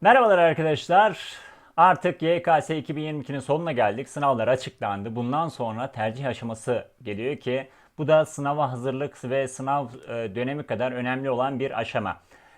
Merhabalar arkadaşlar. Artık YKS 2022'nin sonuna geldik. Sınavlar açıklandı. Bundan sonra tercih aşaması geliyor ki bu da sınava hazırlık ve sınav e, dönemi kadar önemli olan bir aşama.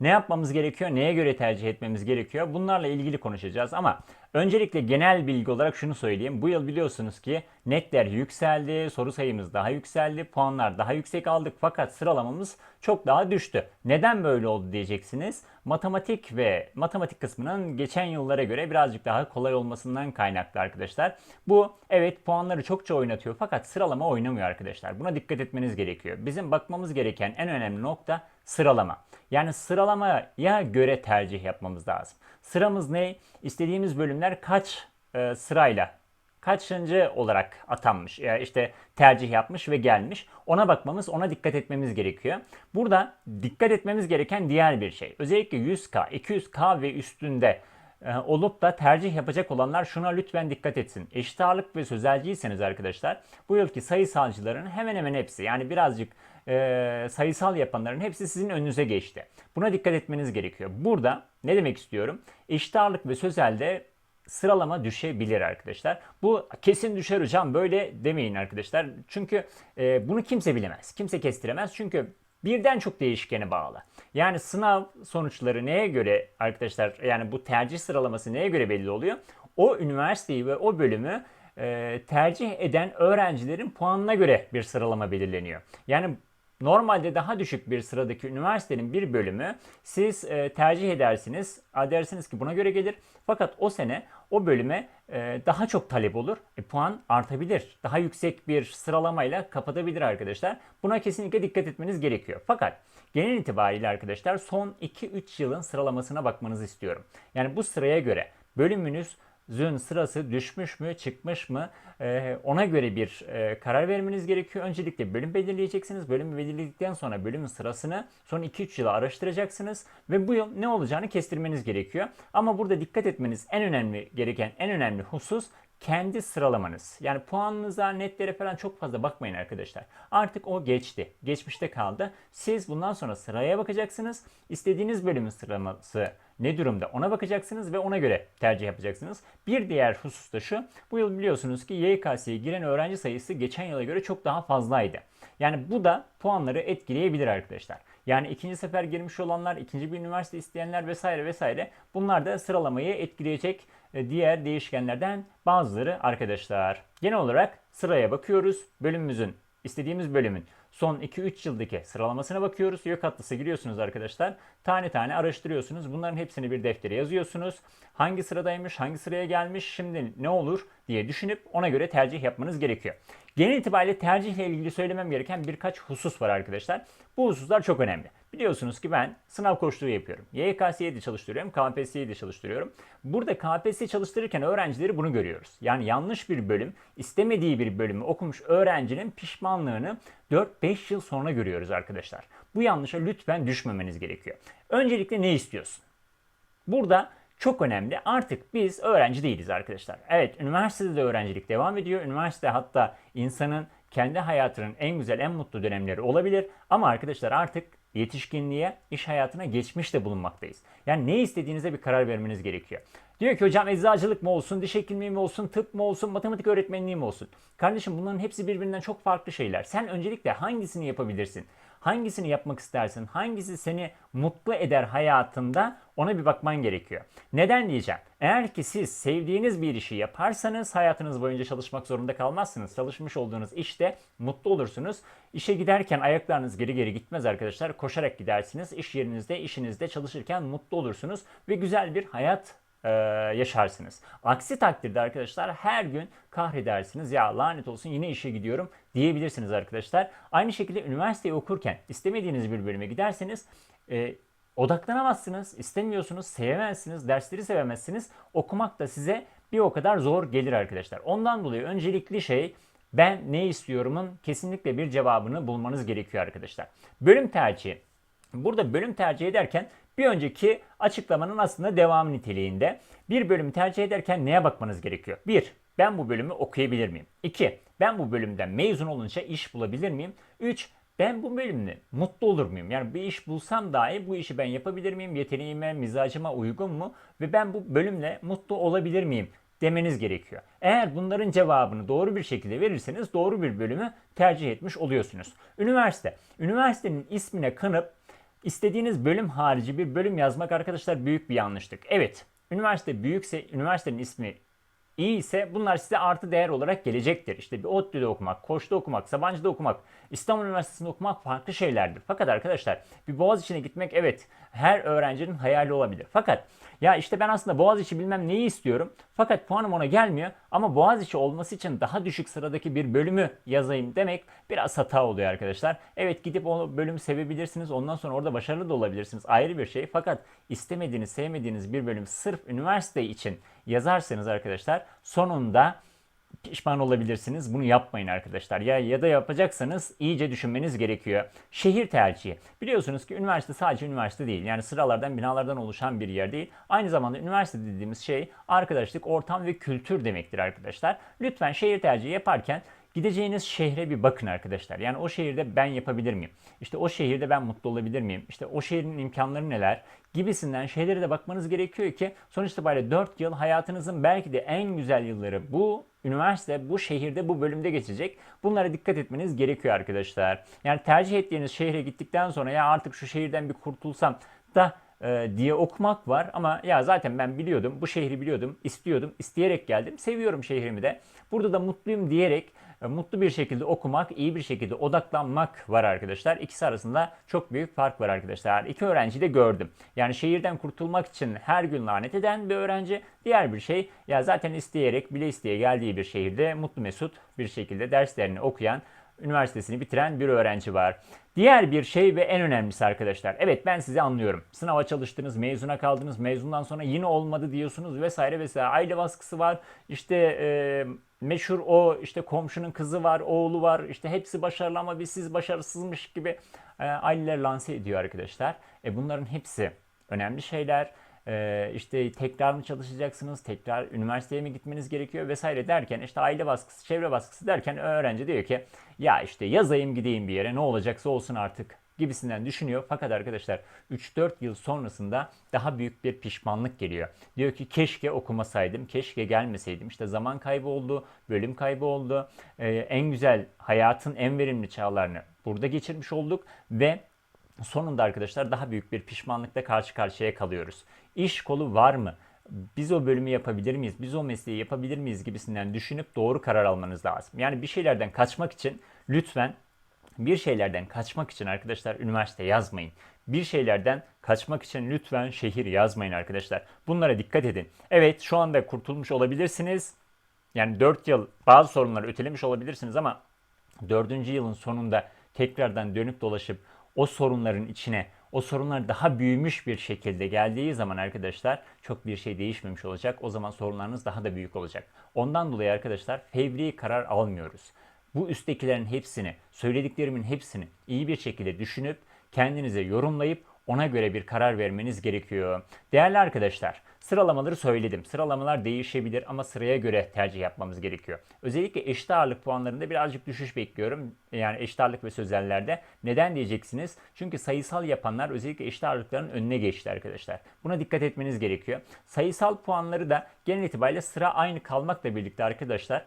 Ne yapmamız gerekiyor? Neye göre tercih etmemiz gerekiyor? Bunlarla ilgili konuşacağız ama öncelikle genel bilgi olarak şunu söyleyeyim. Bu yıl biliyorsunuz ki netler yükseldi, soru sayımız daha yükseldi, puanlar daha yüksek aldık fakat sıralamamız çok daha düştü. Neden böyle oldu diyeceksiniz. Matematik ve matematik kısmının geçen yıllara göre birazcık daha kolay olmasından kaynaklı arkadaşlar. Bu evet puanları çokça oynatıyor fakat sıralama oynamıyor arkadaşlar. Buna dikkat etmeniz gerekiyor. Bizim bakmamız gereken en önemli nokta sıralama. Yani sıralamaya göre tercih yapmamız lazım. Sıramız ne? İstediğimiz bölümler kaç e, sırayla kaçıncı olarak atanmış, yani işte tercih yapmış ve gelmiş. Ona bakmamız, ona dikkat etmemiz gerekiyor. Burada dikkat etmemiz gereken diğer bir şey. Özellikle 100K, 200K ve üstünde e, olup da tercih yapacak olanlar şuna lütfen dikkat etsin. Eşit ağırlık ve sözelciyseniz arkadaşlar bu yılki sayısalcıların hemen hemen hepsi yani birazcık e, sayısal yapanların hepsi sizin önünüze geçti. Buna dikkat etmeniz gerekiyor. Burada ne demek istiyorum? Eşit ağırlık ve sözelde sıralama düşebilir arkadaşlar. Bu kesin düşer hocam böyle demeyin arkadaşlar. Çünkü e, bunu kimse bilemez. Kimse kestiremez. Çünkü birden çok değişkene bağlı. Yani sınav sonuçları neye göre arkadaşlar yani bu tercih sıralaması neye göre belli oluyor? O üniversiteyi ve o bölümü e, tercih eden öğrencilerin puanına göre bir sıralama belirleniyor. Yani Normalde daha düşük bir sıradaki üniversitenin bir bölümü siz e, tercih edersiniz. Dersiniz ki buna göre gelir. Fakat o sene o bölüme e, daha çok talep olur. E, puan artabilir. Daha yüksek bir sıralamayla kapatabilir arkadaşlar. Buna kesinlikle dikkat etmeniz gerekiyor. Fakat genel itibariyle arkadaşlar son 2-3 yılın sıralamasına bakmanızı istiyorum. Yani bu sıraya göre bölümünüz zün sırası düşmüş mü çıkmış mı ee, ona göre bir e, karar vermeniz gerekiyor. Öncelikle bölüm belirleyeceksiniz. Bölümü belirledikten sonra bölümün sırasını son 2-3 yıla araştıracaksınız ve bu yıl ne olacağını kestirmeniz gerekiyor. Ama burada dikkat etmeniz en önemli gereken en önemli husus kendi sıralamanız. Yani puanınıza, netlere falan çok fazla bakmayın arkadaşlar. Artık o geçti. Geçmişte kaldı. Siz bundan sonra sıraya bakacaksınız. İstediğiniz bölümün sıralaması ne durumda ona bakacaksınız ve ona göre tercih yapacaksınız. Bir diğer husus da şu. Bu yıl biliyorsunuz ki YKS'ye giren öğrenci sayısı geçen yıla göre çok daha fazlaydı. Yani bu da puanları etkileyebilir arkadaşlar. Yani ikinci sefer girmiş olanlar, ikinci bir üniversite isteyenler vesaire vesaire bunlar da sıralamayı etkileyecek e, diğer değişkenlerden bazıları arkadaşlar. Genel olarak sıraya bakıyoruz. Bölümümüzün, istediğimiz bölümün son 2-3 yıldaki sıralamasına bakıyoruz. Yok atlısı giriyorsunuz arkadaşlar. Tane tane araştırıyorsunuz. Bunların hepsini bir deftere yazıyorsunuz. Hangi sıradaymış, hangi sıraya gelmiş, şimdi ne olur diye düşünüp ona göre tercih yapmanız gerekiyor. Genel itibariyle tercihle ilgili söylemem gereken birkaç husus var arkadaşlar. Bu hususlar çok önemli. Biliyorsunuz ki ben sınav koçluğu yapıyorum. YKS'ye de çalıştırıyorum, KPSS'ye de çalıştırıyorum. Burada KPSS çalıştırırken öğrencileri bunu görüyoruz. Yani yanlış bir bölüm, istemediği bir bölümü okumuş öğrencinin pişmanlığını 4-5 yıl sonra görüyoruz arkadaşlar. Bu yanlışa lütfen düşmemeniz gerekiyor. Öncelikle ne istiyorsun? Burada çok önemli. Artık biz öğrenci değiliz arkadaşlar. Evet üniversitede de öğrencilik devam ediyor. Üniversite hatta insanın kendi hayatının en güzel, en mutlu dönemleri olabilir. Ama arkadaşlar artık yetişkinliğe, iş hayatına geçmiş de bulunmaktayız. Yani ne istediğinize bir karar vermeniz gerekiyor. Diyor ki hocam eczacılık mı olsun, diş hekimliği mi olsun, tıp mı olsun, matematik öğretmenliği mi olsun? Kardeşim bunların hepsi birbirinden çok farklı şeyler. Sen öncelikle hangisini yapabilirsin? Hangisini yapmak istersin? Hangisi seni mutlu eder hayatında? Ona bir bakman gerekiyor. Neden diyeceğim? Eğer ki siz sevdiğiniz bir işi yaparsanız hayatınız boyunca çalışmak zorunda kalmazsınız. Çalışmış olduğunuz işte mutlu olursunuz. İşe giderken ayaklarınız geri geri gitmez arkadaşlar. Koşarak gidersiniz. İş yerinizde, işinizde çalışırken mutlu olursunuz ve güzel bir hayat e, yaşarsınız. Aksi takdirde arkadaşlar her gün kahredersiniz. Ya lanet olsun yine işe gidiyorum diyebilirsiniz arkadaşlar. Aynı şekilde üniversiteyi okurken istemediğiniz bir bölüme giderseniz e, odaklanamazsınız, istemiyorsunuz, sevemezsiniz, dersleri sevemezsiniz. Okumak da size bir o kadar zor gelir arkadaşlar. Ondan dolayı öncelikli şey ben ne istiyorumun kesinlikle bir cevabını bulmanız gerekiyor arkadaşlar. Bölüm tercihi. Burada bölüm tercih ederken bir önceki açıklamanın aslında devamı niteliğinde. Bir bölümü tercih ederken neye bakmanız gerekiyor? 1. Ben bu bölümü okuyabilir miyim? 2. Ben bu bölümden mezun olunca iş bulabilir miyim? 3. ben bu bölümle mutlu olur muyum? Yani bir iş bulsam dahi bu işi ben yapabilir miyim? Yeteneğime, mizacıma uygun mu? Ve ben bu bölümle mutlu olabilir miyim? demeniz gerekiyor. Eğer bunların cevabını doğru bir şekilde verirseniz doğru bir bölümü tercih etmiş oluyorsunuz. Üniversite. Üniversitenin ismine kanıp istediğiniz bölüm harici bir bölüm yazmak arkadaşlar büyük bir yanlışlık. Evet, üniversite büyükse, üniversitenin ismi iyi ise bunlar size artı değer olarak gelecektir. İşte bir ODTÜ'de okumak, Koç'ta okumak, Sabancı'da okumak, İstanbul Üniversitesi'nde okumak farklı şeylerdir. Fakat arkadaşlar bir Boğaziçi'ne gitmek evet her öğrencinin hayali olabilir. Fakat ya işte ben aslında Boğaziçi bilmem neyi istiyorum. Fakat puanım ona gelmiyor. Ama Boğaziçi olması için daha düşük sıradaki bir bölümü yazayım demek biraz hata oluyor arkadaşlar. Evet gidip o bölümü sevebilirsiniz. Ondan sonra orada başarılı da olabilirsiniz. Ayrı bir şey. Fakat istemediğiniz, sevmediğiniz bir bölüm sırf üniversite için yazarsanız arkadaşlar sonunda pişman olabilirsiniz. Bunu yapmayın arkadaşlar. Ya ya da yapacaksanız iyice düşünmeniz gerekiyor. Şehir tercihi. Biliyorsunuz ki üniversite sadece üniversite değil. Yani sıralardan, binalardan oluşan bir yer değil. Aynı zamanda üniversite dediğimiz şey arkadaşlık, ortam ve kültür demektir arkadaşlar. Lütfen şehir tercihi yaparken Gideceğiniz şehre bir bakın arkadaşlar. Yani o şehirde ben yapabilir miyim? İşte o şehirde ben mutlu olabilir miyim? İşte o şehrin imkanları neler? Gibisinden şeylere de bakmanız gerekiyor ki sonuç itibariyle 4 yıl hayatınızın belki de en güzel yılları bu üniversite bu şehirde bu bölümde geçecek. Bunlara dikkat etmeniz gerekiyor arkadaşlar. Yani tercih ettiğiniz şehre gittikten sonra ya artık şu şehirden bir kurtulsam da e, diye okumak var ama ya zaten ben biliyordum, bu şehri biliyordum, istiyordum, isteyerek geldim, seviyorum şehrimi de. Burada da mutluyum diyerek mutlu bir şekilde okumak, iyi bir şekilde odaklanmak var arkadaşlar. İkisi arasında çok büyük fark var arkadaşlar. İki öğrenci de gördüm. Yani şehirden kurtulmak için her gün lanet eden bir öğrenci. Diğer bir şey ya zaten isteyerek bile isteye geldiği bir şehirde mutlu mesut bir şekilde derslerini okuyan üniversitesini bitiren bir öğrenci var. Diğer bir şey ve en önemlisi arkadaşlar. Evet ben sizi anlıyorum. Sınava çalıştınız, mezuna kaldınız, mezundan sonra yine olmadı diyorsunuz vesaire vesaire. Aile baskısı var. İşte e, meşhur o işte komşunun kızı var, oğlu var. İşte hepsi başarılı ama biz siz başarısızmış gibi e, aileler lanse ediyor arkadaşlar. E bunların hepsi önemli şeyler. E, işte tekrar mı çalışacaksınız, tekrar üniversiteye mi gitmeniz gerekiyor vesaire derken işte aile baskısı, çevre baskısı derken öğrenci diyor ki ya işte yazayım gideyim bir yere ne olacaksa olsun artık gibisinden düşünüyor. Fakat arkadaşlar 3-4 yıl sonrasında daha büyük bir pişmanlık geliyor. Diyor ki keşke okumasaydım, keşke gelmeseydim. İşte zaman kaybı oldu, bölüm kaybı oldu. Ee, en güzel hayatın en verimli çağlarını burada geçirmiş olduk ve sonunda arkadaşlar daha büyük bir pişmanlıkla karşı karşıya kalıyoruz. İş kolu var mı? biz o bölümü yapabilir miyiz? Biz o mesleği yapabilir miyiz gibisinden düşünüp doğru karar almanız lazım. Yani bir şeylerden kaçmak için lütfen bir şeylerden kaçmak için arkadaşlar üniversite yazmayın. Bir şeylerden kaçmak için lütfen şehir yazmayın arkadaşlar. Bunlara dikkat edin. Evet şu anda kurtulmuş olabilirsiniz. Yani 4 yıl bazı sorunları ötelemiş olabilirsiniz ama 4. yılın sonunda tekrardan dönüp dolaşıp o sorunların içine o sorunlar daha büyümüş bir şekilde geldiği zaman arkadaşlar çok bir şey değişmemiş olacak. O zaman sorunlarınız daha da büyük olacak. Ondan dolayı arkadaşlar fevri karar almıyoruz. Bu üsttekilerin hepsini, söylediklerimin hepsini iyi bir şekilde düşünüp kendinize yorumlayıp ona göre bir karar vermeniz gerekiyor. Değerli arkadaşlar, sıralamaları söyledim. Sıralamalar değişebilir ama sıraya göre tercih yapmamız gerekiyor. Özellikle eşit ağırlık puanlarında birazcık düşüş bekliyorum. Yani eşit ağırlık ve sözellerde. Neden diyeceksiniz? Çünkü sayısal yapanlar özellikle eşit ağırlıkların önüne geçti arkadaşlar. Buna dikkat etmeniz gerekiyor. Sayısal puanları da genel itibariyle sıra aynı kalmakla birlikte arkadaşlar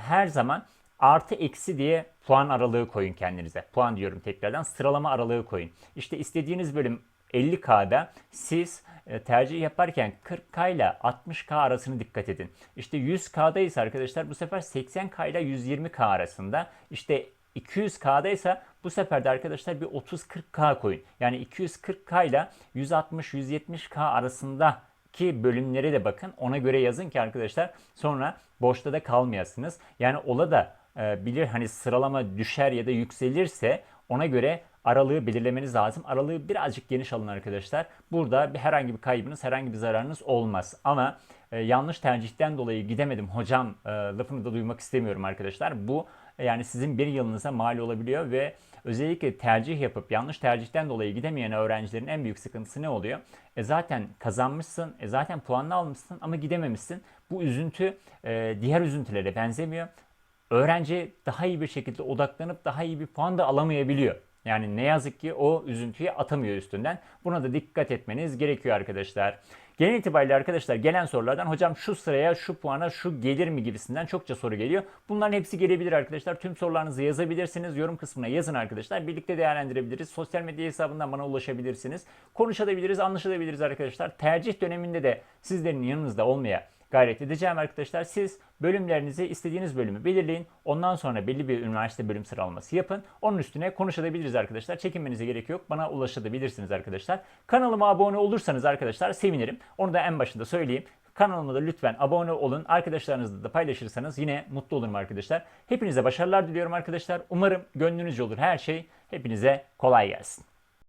her zaman artı eksi diye puan aralığı koyun kendinize. Puan diyorum tekrardan sıralama aralığı koyun. İşte istediğiniz bölüm 50K'da siz e, tercih yaparken 40K ile 60K arasını dikkat edin. İşte 100K'da ise arkadaşlar bu sefer 80K ile 120K arasında. İşte 200K'da ise bu sefer de arkadaşlar bir 30-40K koyun. Yani 240K ile 160-170K arasında ki bölümlere de bakın. Ona göre yazın ki arkadaşlar sonra boşta da kalmayasınız. Yani ola da bilir hani sıralama düşer ya da yükselirse ona göre aralığı belirlemeniz lazım. Aralığı birazcık geniş alın arkadaşlar. Burada bir herhangi bir kaybınız, herhangi bir zararınız olmaz. Ama e, yanlış tercihten dolayı gidemedim hocam e, lafını da duymak istemiyorum arkadaşlar. Bu yani sizin bir yılınıza mal olabiliyor ve özellikle tercih yapıp yanlış tercihten dolayı gidemeyen öğrencilerin en büyük sıkıntısı ne oluyor? E zaten kazanmışsın, e zaten puanını almışsın ama gidememişsin. Bu üzüntü e, diğer üzüntülere benzemiyor öğrenci daha iyi bir şekilde odaklanıp daha iyi bir puan da alamayabiliyor. Yani ne yazık ki o üzüntüyü atamıyor üstünden. Buna da dikkat etmeniz gerekiyor arkadaşlar. Genel itibariyle arkadaşlar gelen sorulardan hocam şu sıraya şu puana şu gelir mi gibisinden çokça soru geliyor. Bunların hepsi gelebilir arkadaşlar. Tüm sorularınızı yazabilirsiniz. Yorum kısmına yazın arkadaşlar. Birlikte değerlendirebiliriz. Sosyal medya hesabından bana ulaşabilirsiniz. Konuşabiliriz, anlaşılabiliriz arkadaşlar. Tercih döneminde de sizlerin yanınızda olmaya gayret edeceğim arkadaşlar. Siz bölümlerinizi istediğiniz bölümü belirleyin. Ondan sonra belli bir üniversite bölüm sıralaması yapın. Onun üstüne konuşabiliriz arkadaşlar. Çekinmenize gerek yok. Bana ulaşabilirsiniz arkadaşlar. Kanalıma abone olursanız arkadaşlar sevinirim. Onu da en başında söyleyeyim. Kanalıma da lütfen abone olun. Arkadaşlarınızla da paylaşırsanız yine mutlu olurum arkadaşlar. Hepinize başarılar diliyorum arkadaşlar. Umarım gönlünüzce olur her şey. Hepinize kolay gelsin.